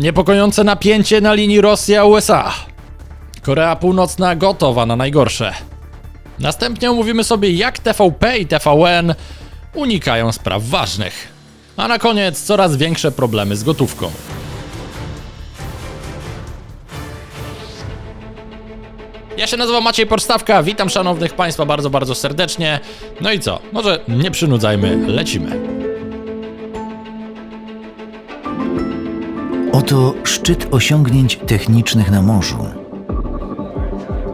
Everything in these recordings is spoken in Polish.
Niepokojące napięcie na linii Rosja-USA. Korea Północna gotowa na najgorsze. Następnie omówimy sobie, jak TVP i TVN unikają spraw ważnych. A na koniec coraz większe problemy z gotówką. Ja się nazywam Maciej Porstawka, witam szanownych Państwa bardzo, bardzo serdecznie. No i co? Może nie przynudzajmy, lecimy. Oto szczyt osiągnięć technicznych na morzu.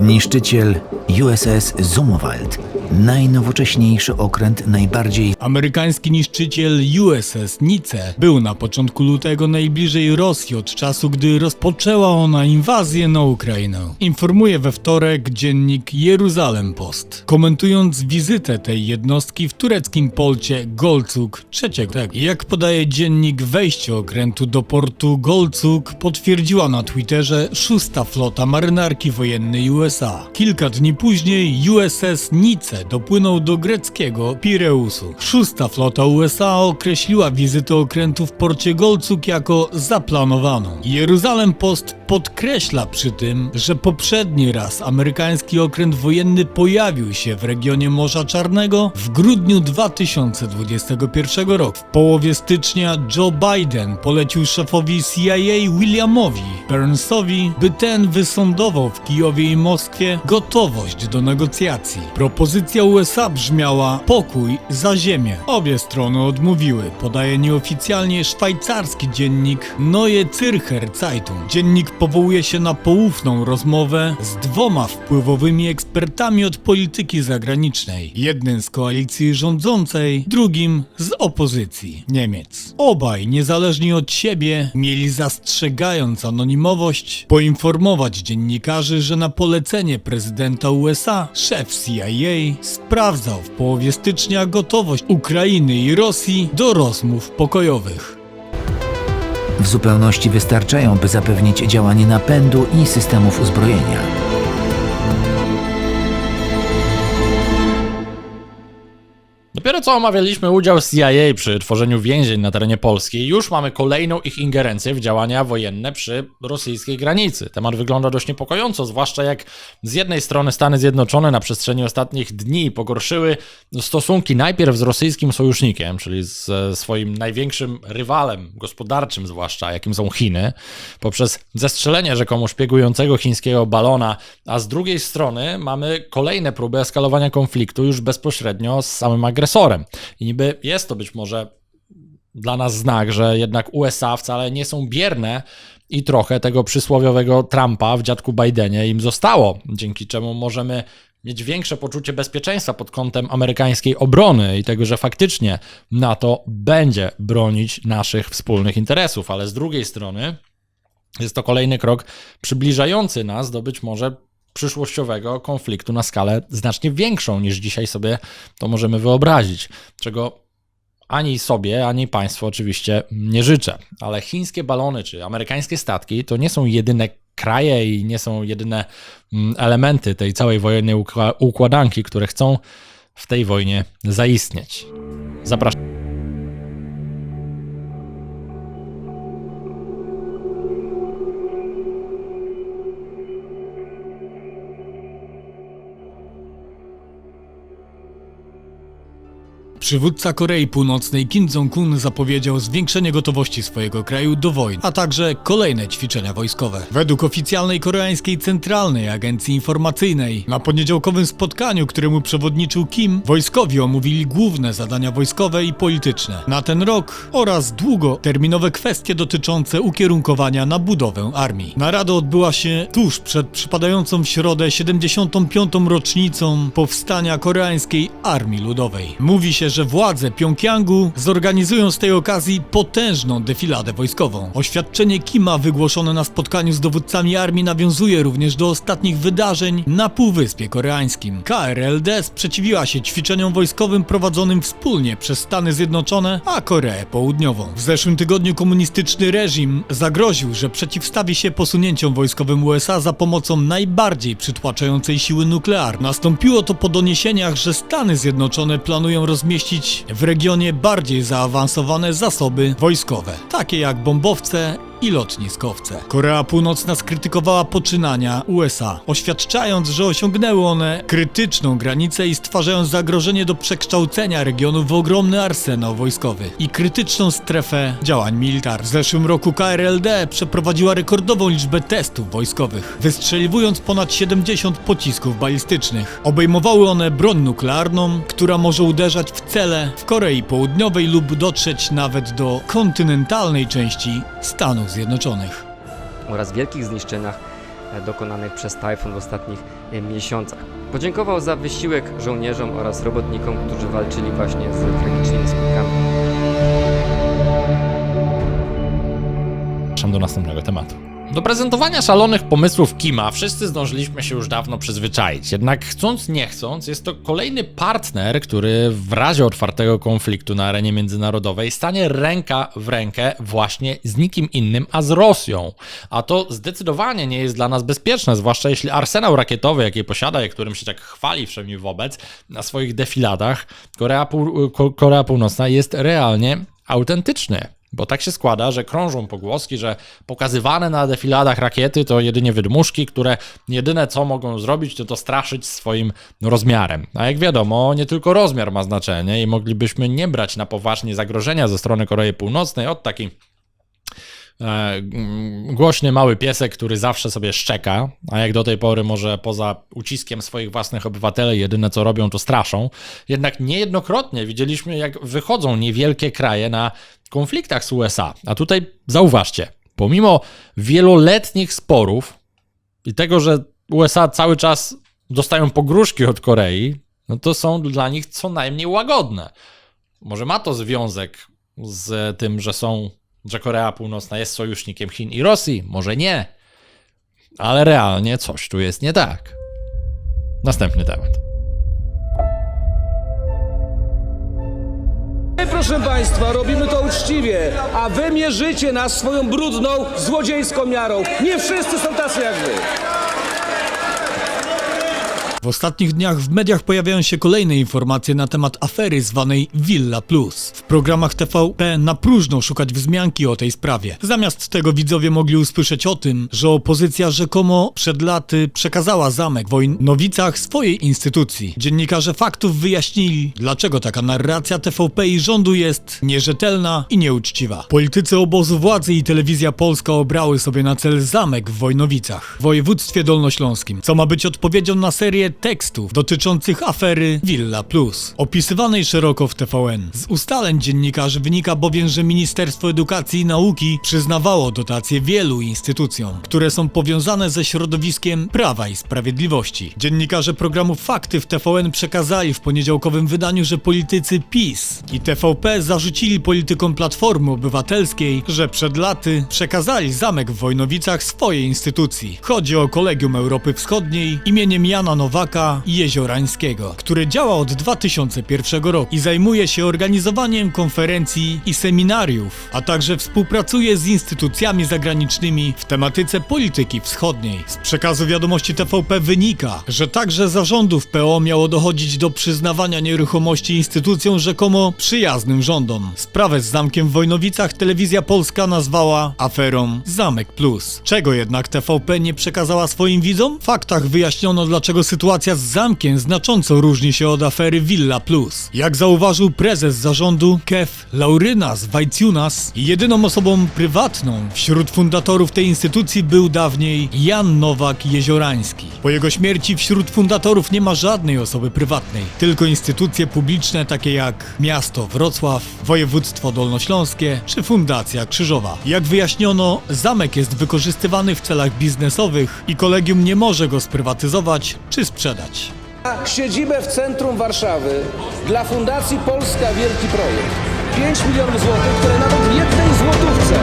Niszczyciel USS Zumwalt, najnowocześniejszy okręt najbardziej Amerykański niszczyciel USS Nice był na początku lutego najbliżej Rosji od czasu, gdy rozpoczęła ona inwazję na Ukrainę. Informuje we wtorek dziennik Jeruzalem Post. Komentując wizytę tej jednostki w tureckim polcie Golcuk III. Tak, jak podaje dziennik, wejście okrętu do portu Golcuk potwierdziła na Twitterze szósta flota marynarki wojennej USA. Kilka dni później USS Nice dopłynął do greckiego Pireusu. Szósta flota USA określiła wizytę okrętu w porcie Golcuk jako zaplanowaną. Jeruzalem Post podkreśla przy tym, że poprzedni raz amerykański okręt wojenny pojawił się w regionie Morza Czarnego w grudniu 2021 roku. W połowie stycznia Joe Biden polecił szefowi CIA Williamowi Burnsowi, by ten wysądował w Kijowie i Moskwie gotowość do negocjacji. Propozycja USA brzmiała pokój za ziemię. Obie strony odmówiły, podaje nieoficjalnie szwajcarski dziennik Neue Zürcher Zeitung. Dziennik powołuje się na poufną rozmowę z dwoma wpływowymi ekspertami od polityki zagranicznej. Jednym z koalicji rządzącej, drugim z opozycji Niemiec. Obaj, niezależnie od siebie, mieli zastrzegając anonimowość, poinformować dziennikarzy, że na polecenie prezydenta USA szef CIA sprawdzał w połowie stycznia gotowość Ukrainy i Rosji do rozmów pokojowych. w zupełności wystarczają, by zapewnić działanie napędu i systemów uzbrojenia. Dopiero co omawialiśmy udział CIA przy tworzeniu więzień na terenie Polski, już mamy kolejną ich ingerencję w działania wojenne przy rosyjskiej granicy. Temat wygląda dość niepokojąco, zwłaszcza jak z jednej strony Stany Zjednoczone na przestrzeni ostatnich dni pogorszyły stosunki najpierw z rosyjskim sojusznikiem, czyli z swoim największym rywalem gospodarczym, zwłaszcza jakim są Chiny, poprzez zestrzelenie rzekomo szpiegującego chińskiego balona, a z drugiej strony mamy kolejne próby eskalowania konfliktu już bezpośrednio z samym agresorem. I niby jest to być może dla nas znak, że jednak USA wcale nie są bierne i trochę tego przysłowiowego Trumpa w dziadku Bidenie im zostało, dzięki czemu możemy mieć większe poczucie bezpieczeństwa pod kątem amerykańskiej obrony i tego, że faktycznie NATO będzie bronić naszych wspólnych interesów, ale z drugiej strony jest to kolejny krok przybliżający nas do być może przyszłościowego konfliktu na skalę znacznie większą niż dzisiaj sobie to możemy wyobrazić, czego ani sobie, ani państwu oczywiście nie życzę. Ale chińskie balony czy amerykańskie statki to nie są jedyne kraje i nie są jedyne mm, elementy tej całej wojennej ukła- układanki, które chcą w tej wojnie zaistnieć. Zapraszam. Przywódca Korei Północnej Kim Jong-un zapowiedział zwiększenie gotowości swojego kraju do wojny, a także kolejne ćwiczenia wojskowe. Według oficjalnej koreańskiej Centralnej Agencji Informacyjnej na poniedziałkowym spotkaniu, któremu przewodniczył Kim, wojskowi omówili główne zadania wojskowe i polityczne na ten rok oraz długoterminowe kwestie dotyczące ukierunkowania na budowę armii. Narada odbyła się tuż przed przypadającą w środę 75. rocznicą powstania koreańskiej Armii Ludowej. Mówi się, że władze Pjongjangu zorganizują z tej okazji potężną defiladę wojskową. Oświadczenie Kima wygłoszone na spotkaniu z dowódcami armii nawiązuje również do ostatnich wydarzeń na Półwyspie Koreańskim. KRLD sprzeciwiła się ćwiczeniom wojskowym prowadzonym wspólnie przez Stany Zjednoczone a Koreę Południową. W zeszłym tygodniu komunistyczny reżim zagroził, że przeciwstawi się posunięciom wojskowym USA za pomocą najbardziej przytłaczającej siły nuklearnej. Nastąpiło to po doniesieniach, że Stany Zjednoczone planują rozmieścić w regionie bardziej zaawansowane zasoby wojskowe, takie jak bombowce i lotniskowce. Korea Północna skrytykowała poczynania USA, oświadczając, że osiągnęły one krytyczną granicę i stwarzając zagrożenie do przekształcenia regionu w ogromny arsenał wojskowy i krytyczną strefę działań militarnych. W zeszłym roku KRLD przeprowadziła rekordową liczbę testów wojskowych, wystrzeliwując ponad 70 pocisków balistycznych. Obejmowały one broń nuklearną, która może uderzać w cele w Korei Południowej lub dotrzeć nawet do kontynentalnej części Stanów Zjednoczonych. oraz wielkich zniszczeniach e, dokonanych przez Tajfun w ostatnich e, miesiącach. Podziękował za wysiłek żołnierzom oraz robotnikom, którzy walczyli właśnie z tragicznymi skutkami. Przepraszam do następnego tematu. Do prezentowania szalonych pomysłów Kima wszyscy zdążyliśmy się już dawno przyzwyczaić. Jednak chcąc nie chcąc, jest to kolejny partner, który w razie otwartego konfliktu na arenie międzynarodowej stanie ręka w rękę właśnie z nikim innym, a z Rosją. A to zdecydowanie nie jest dla nas bezpieczne, zwłaszcza jeśli arsenał rakietowy, jaki posiada i którym się tak chwali wszemi wobec na swoich defiladach, Korea, Pół- Ko- Korea Północna jest realnie autentyczny. Bo tak się składa, że krążą pogłoski, że pokazywane na defiladach rakiety to jedynie wydmuszki, które jedyne co mogą zrobić, to to straszyć swoim rozmiarem. A jak wiadomo, nie tylko rozmiar ma znaczenie i moglibyśmy nie brać na poważnie zagrożenia ze strony Korei Północnej od taki mm, głośny mały piesek, który zawsze sobie szczeka, a jak do tej pory może poza uciskiem swoich własnych obywateli jedyne co robią to straszą. Jednak niejednokrotnie widzieliśmy jak wychodzą niewielkie kraje na konfliktach z USA. A tutaj zauważcie, pomimo wieloletnich sporów i tego, że USA cały czas dostają pogróżki od Korei, no to są dla nich co najmniej łagodne. Może ma to związek z tym, że są, że Korea Północna jest sojusznikiem Chin i Rosji, może nie, ale realnie coś tu jest nie tak. Następny temat. My, proszę Państwa, robimy to uczciwie, a Wy mierzycie nas swoją brudną, złodziejską miarą. Nie wszyscy są tacy jak Wy. W ostatnich dniach w mediach pojawiają się kolejne informacje na temat afery zwanej Villa Plus. W programach TVP na próżno szukać wzmianki o tej sprawie. Zamiast tego widzowie mogli usłyszeć o tym, że opozycja rzekomo przed laty przekazała zamek Wojnowicach swojej instytucji. Dziennikarze faktów wyjaśnili, dlaczego taka narracja TVP i rządu jest nierzetelna i nieuczciwa. Politycy obozu władzy i telewizja polska obrały sobie na cel zamek w Wojnowicach, w województwie dolnośląskim, co ma być odpowiedzią na serię tekstów dotyczących afery Villa Plus, opisywanej szeroko w TVN. Z ustaleń dziennikarzy wynika bowiem, że Ministerstwo Edukacji i Nauki przyznawało dotacje wielu instytucjom, które są powiązane ze środowiskiem Prawa i Sprawiedliwości. Dziennikarze programu Fakty w TVN przekazali w poniedziałkowym wydaniu, że politycy PiS i TVP zarzucili politykom Platformy Obywatelskiej, że przed laty przekazali zamek w Wojnowicach swojej instytucji. Chodzi o Kolegium Europy Wschodniej imieniem Jana Nowaka i Jeziorańskiego, który działa od 2001 roku i zajmuje się organizowaniem konferencji i seminariów, a także współpracuje z instytucjami zagranicznymi w tematyce polityki wschodniej. Z przekazu wiadomości TVP wynika, że także zarządów PO miało dochodzić do przyznawania nieruchomości instytucjom rzekomo przyjaznym rządom. Sprawę z zamkiem w Wojnowicach telewizja polska nazwała aferą Zamek Plus. Czego jednak TVP nie przekazała swoim widzom? W faktach wyjaśniono, dlaczego sytuacja z zamkiem znacząco różni się od afery Villa Plus. Jak zauważył prezes zarządu Kev Laurynas Wajciunas, jedyną osobą prywatną wśród fundatorów tej instytucji był dawniej Jan Nowak Jeziorański. Po jego śmierci wśród fundatorów nie ma żadnej osoby prywatnej, tylko instytucje publiczne takie jak miasto Wrocław, województwo dolnośląskie czy Fundacja Krzyżowa. Jak wyjaśniono, zamek jest wykorzystywany w celach biznesowych i kolegium nie może go sprywatyzować czy sprzedać. Siedzibę w centrum Warszawy dla Fundacji Polska Wielki Projekt. 5 milionów złotych, które nawet w jednej złotówce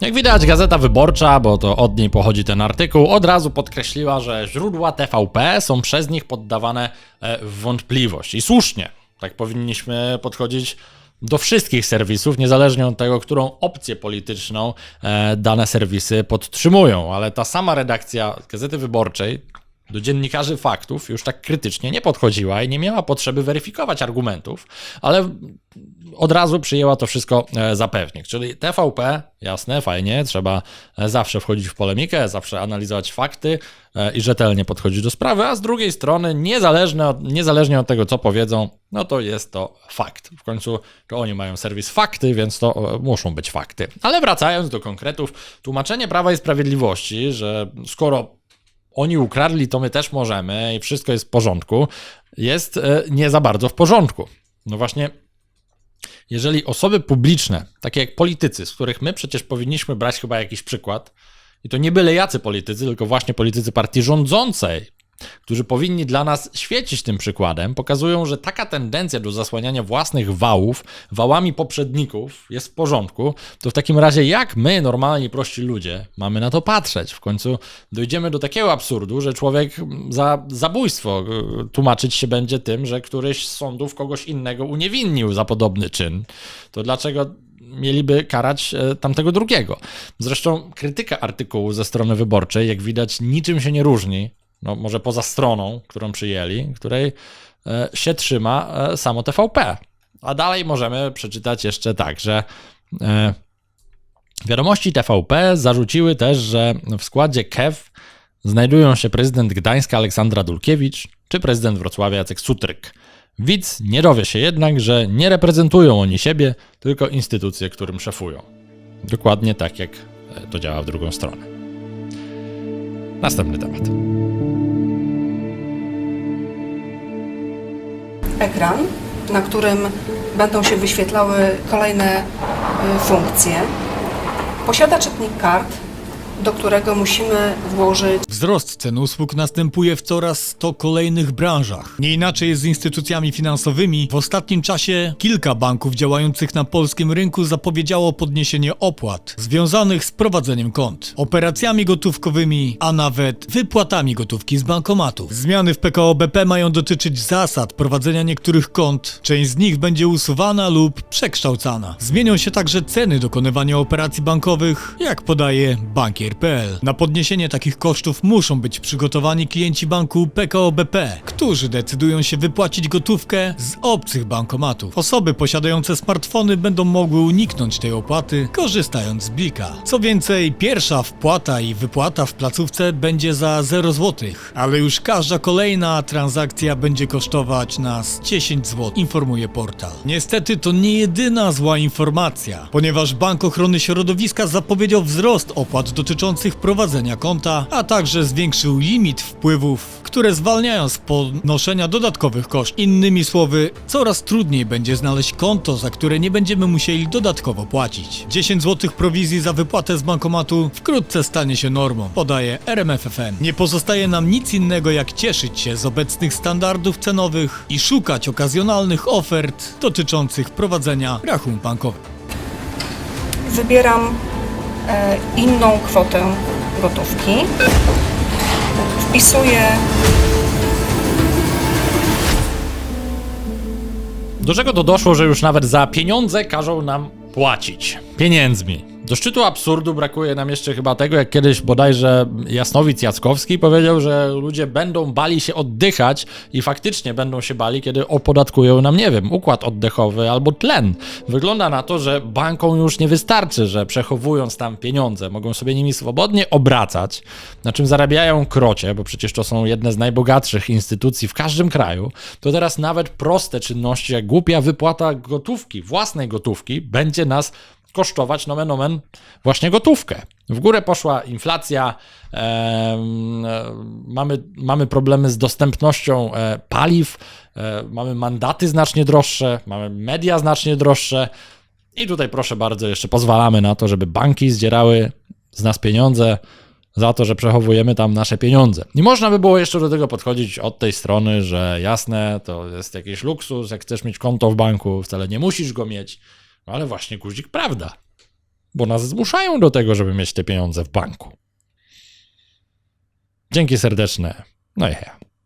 Jak widać, Gazeta Wyborcza, bo to od niej pochodzi ten artykuł, od razu podkreśliła, że źródła TVP są przez nich poddawane e, w wątpliwość. I słusznie, tak powinniśmy podchodzić do wszystkich serwisów, niezależnie od tego, którą opcję polityczną e, dane serwisy podtrzymują. Ale ta sama redakcja Gazety Wyborczej do dziennikarzy faktów już tak krytycznie nie podchodziła i nie miała potrzeby weryfikować argumentów, ale od razu przyjęła to wszystko e, za pewnik. Czyli TVP, jasne, fajnie, trzeba e, zawsze wchodzić w polemikę, zawsze analizować fakty e, i rzetelnie podchodzić do sprawy, a z drugiej strony, niezależnie od, niezależnie od tego, co powiedzą, no to jest to fakt. W końcu to oni mają serwis fakty, więc to muszą być fakty. Ale wracając do konkretów, tłumaczenie Prawa i Sprawiedliwości, że skoro oni ukradli, to my też możemy i wszystko jest w porządku, jest e, nie za bardzo w porządku. No właśnie, jeżeli osoby publiczne, takie jak politycy, z których my przecież powinniśmy brać chyba jakiś przykład, i to nie byle jacy politycy, tylko właśnie politycy partii rządzącej, którzy powinni dla nas świecić tym przykładem, pokazują, że taka tendencja do zasłaniania własnych wałów wałami poprzedników jest w porządku, to w takim razie jak my, normalni, prości ludzie, mamy na to patrzeć? W końcu dojdziemy do takiego absurdu, że człowiek za zabójstwo y, tłumaczyć się będzie tym, że któryś z sądów kogoś innego uniewinnił za podobny czyn. To dlaczego mieliby karać e, tamtego drugiego. Zresztą krytyka artykułu ze strony wyborczej, jak widać, niczym się nie różni, no może poza stroną, którą przyjęli, której e, się trzyma e, samo TVP. A dalej możemy przeczytać jeszcze tak, że e, wiadomości TVP zarzuciły też, że w składzie KEW znajdują się prezydent Gdańska Aleksandra Dulkiewicz czy prezydent Wrocławia Jacek Sutryk. Widz nie dowie się jednak, że nie reprezentują oni siebie, tylko instytucje, którym szefują. Dokładnie tak, jak to działa w drugą stronę. Następny temat. ekran, na którym będą się wyświetlały kolejne y, funkcje. Posiada czytnik kart, do którego musimy włożyć Wzrost cen usług następuje w coraz to kolejnych branżach. Nie inaczej jest z instytucjami finansowymi. W ostatnim czasie kilka banków działających na polskim rynku zapowiedziało podniesienie opłat związanych z prowadzeniem kont, operacjami gotówkowymi, a nawet wypłatami gotówki z bankomatów. Zmiany w PKO BP mają dotyczyć zasad prowadzenia niektórych kont. Część z nich będzie usuwana lub przekształcana. Zmienią się także ceny dokonywania operacji bankowych, jak podaje Na podniesienie takich kosztów muszą być przygotowani klienci banku PKO BP, którzy decydują się wypłacić gotówkę z obcych bankomatów. Osoby posiadające smartfony będą mogły uniknąć tej opłaty, korzystając z Blika. Co więcej, pierwsza wpłata i wypłata w placówce będzie za 0 zł, ale już każda kolejna transakcja będzie kosztować nas 10 zł, informuje portal. Niestety to nie jedyna zła informacja, ponieważ Bank Ochrony Środowiska zapowiedział wzrost opłat dotyczących prowadzenia konta, a także zwiększył limit wpływów, które zwalniają z ponoszenia dodatkowych kosztów. Innymi słowy, coraz trudniej będzie znaleźć konto, za które nie będziemy musieli dodatkowo płacić. 10 zł prowizji za wypłatę z bankomatu wkrótce stanie się normą, podaje RMFFM. Nie pozostaje nam nic innego jak cieszyć się z obecnych standardów cenowych i szukać okazjonalnych ofert dotyczących prowadzenia rachunku bankowego. wybieram inną kwotę gotówki. Wpisuję Do czego to doszło, że już nawet za pieniądze każą nam płacić? Pieniędzmi. Do szczytu absurdu brakuje nam jeszcze chyba tego, jak kiedyś bodajże Jasnowic Jackowski powiedział, że ludzie będą bali się oddychać i faktycznie będą się bali, kiedy opodatkują nam, nie wiem, układ oddechowy albo tlen. Wygląda na to, że bankom już nie wystarczy, że przechowując tam pieniądze, mogą sobie nimi swobodnie obracać, na czym zarabiają krocie, bo przecież to są jedne z najbogatszych instytucji w każdym kraju, to teraz nawet proste czynności, jak głupia wypłata gotówki, własnej gotówki, będzie nas kosztować nomen omen właśnie gotówkę. W górę poszła inflacja, e, mamy, mamy problemy z dostępnością e, paliw, e, mamy mandaty znacznie droższe, mamy media znacznie droższe i tutaj proszę bardzo jeszcze pozwalamy na to, żeby banki zdzierały z nas pieniądze za to, że przechowujemy tam nasze pieniądze. I można by było jeszcze do tego podchodzić od tej strony, że jasne, to jest jakiś luksus, jak chcesz mieć konto w banku, wcale nie musisz go mieć. No ale właśnie guzik prawda. Bo nas zmuszają do tego, żeby mieć te pieniądze w banku. Dzięki serdeczne. No i.